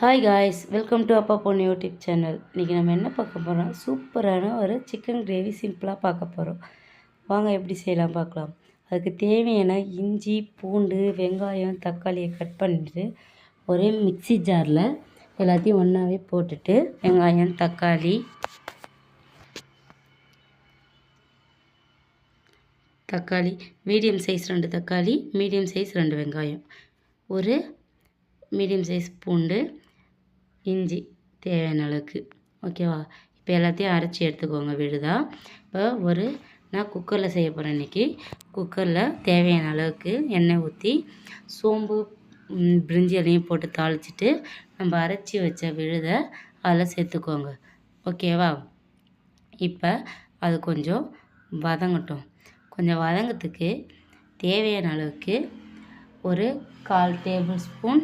Hi guys welcome to அப்பா பொண்ணு YouTube channel இன்றைக்கி நம்ம என்ன பார்க்க போகிறோம் சூப்பரான ஒரு சிக்கன் கிரேவி சிம்பிளாக பார்க்க போகிறோம் வாங்க எப்படி செய்யலாம் பார்க்கலாம். அதுக்கு தேவையான இஞ்சி பூண்டு வெங்காயம் தக்காளியை கட் பண்ணிட்டு ஒரே மிக்ஸி ஜாரில் எல்லாத்தையும் ஒன்றாவே போட்டுட்டு வெங்காயம் தக்காளி தக்காளி மீடியம் சைஸ் ரெண்டு தக்காளி மீடியம் சைஸ் ரெண்டு வெங்காயம். ஒரு மீடியம் சைஸ் பூண்டு இஞ்சி தேவையான அளவுக்கு. ஓகேவா? இப்போ எல்லாத்தையும் அரைச்சி எடுத்துக்கோங்க விழுதா. இப்போ ஒரு நான் குக்கரில் செய்ய போகிறேன் இன்றைக்கி குக்கரில் தேவையான அளவுக்கு எண்ணெய் ஊற்றி சோம்பு பிரிஞ்சி இலையும் போட்டு தாளிச்சிட்டு நம்ம அரைச்சி வச்ச விழுதை அதில் சேர்த்துக்கோங்க. ஓகேவா? இப்போ அது கொஞ்சம் வதங்கட்டும். கொஞ்சம் வதங்கத்துக்கு தேவையான அளவுக்கு ஒரு கால் டேபிள் ஸ்பூன்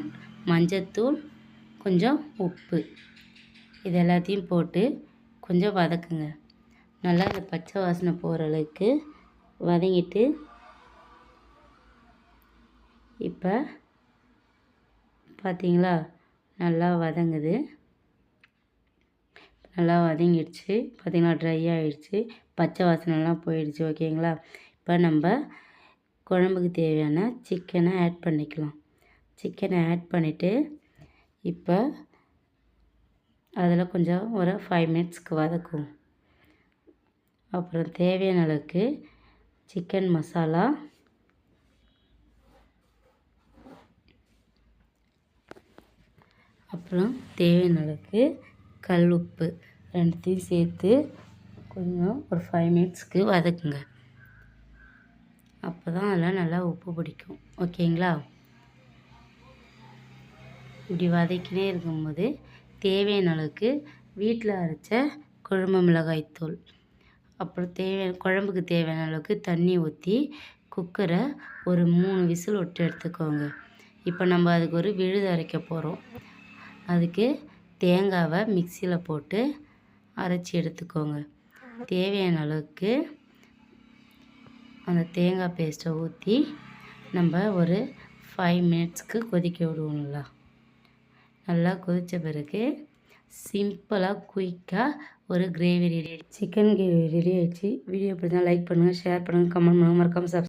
மஞ்சத்தூள் கொஞ்சம் உப்பு. இது எல்லாத்தையும் போட்டு கொஞ்சம் வதக்குங்க. நல்லா இந்த பச்சை வாசனை போகிற அளவுக்கு வதங்கிட்டு இப்போ பார்த்தீங்களா நல்லா வதங்குது. நல்லா வதங்கிடுச்சு. பார்த்தீங்கன்னா ட்ரை ஆகிடுச்சு பச்சை வாசனைலாம் போயிடுச்சு. ஓகேங்களா? இப்போ நம்ம குழம்புக்கு தேவையான சிக்கனை ஆட் பண்ணிக்கலாம். சிக்கனை ஆட் பண்ணிவிட்டு இப்போ அதில் கொஞ்சம் ஒரு ஃபைவ் மினிட்ஸ்க்கு வதக்கும் அப்புறம் தேவையான அளவுக்கு சிக்கன் மசாலா அப்புறம் தேவையான அளவுக்கு கல் உப்பு ரெண்டுத்தையும் சேர்த்து கொஞ்சம் ஒரு ஃபைவ் மினிட்ஸ்க்கு வதக்குங்க. அப்போ தான் அதில் நல்லா உப்பு பிடிக்கும். ஓகேங்களா? இப்படி வதக்கினே இருக்கும்போது தேவையான அளவுக்கு வீட்டில் அரைச்ச குழம்பு மிளகாய்த்தூள் அப்புறம் தேவையான குழம்புக்கு தேவையான அளவுக்கு தண்ணி ஊற்றி குக்கரை ஒரு மூணு விசில் விட்டு எடுத்துக்கோங்க. இப்போ நம்ம அதுக்கு ஒரு விழுது அரைக்க போகிறோம் அதுக்கு தேங்காவை மிக்சியில் போட்டு அரைச்சி எடுத்துக்கோங்க. தேவையான அளவுக்கு அந்த தேங்காய் பேஸ்ட்டை ஊற்றி நம்ம ஒரு ஃபைவ் மினிட்ஸ்க்கு கொதிக்க விடுவோங்களா நல்லா கொதித்த பிறகு சிம்பிளாக குயிக்காக ஒரு gravy ready chicken gravy ready ஆயிடுச்சு. வீடியோ பிடிச்சா லைக் பண்ணுங்கள் ஷேர் பண்ணுங்கள் கமெண்ட் பண்ணுங்கள் மறக்காமல் சப்ஸ்கிரைப்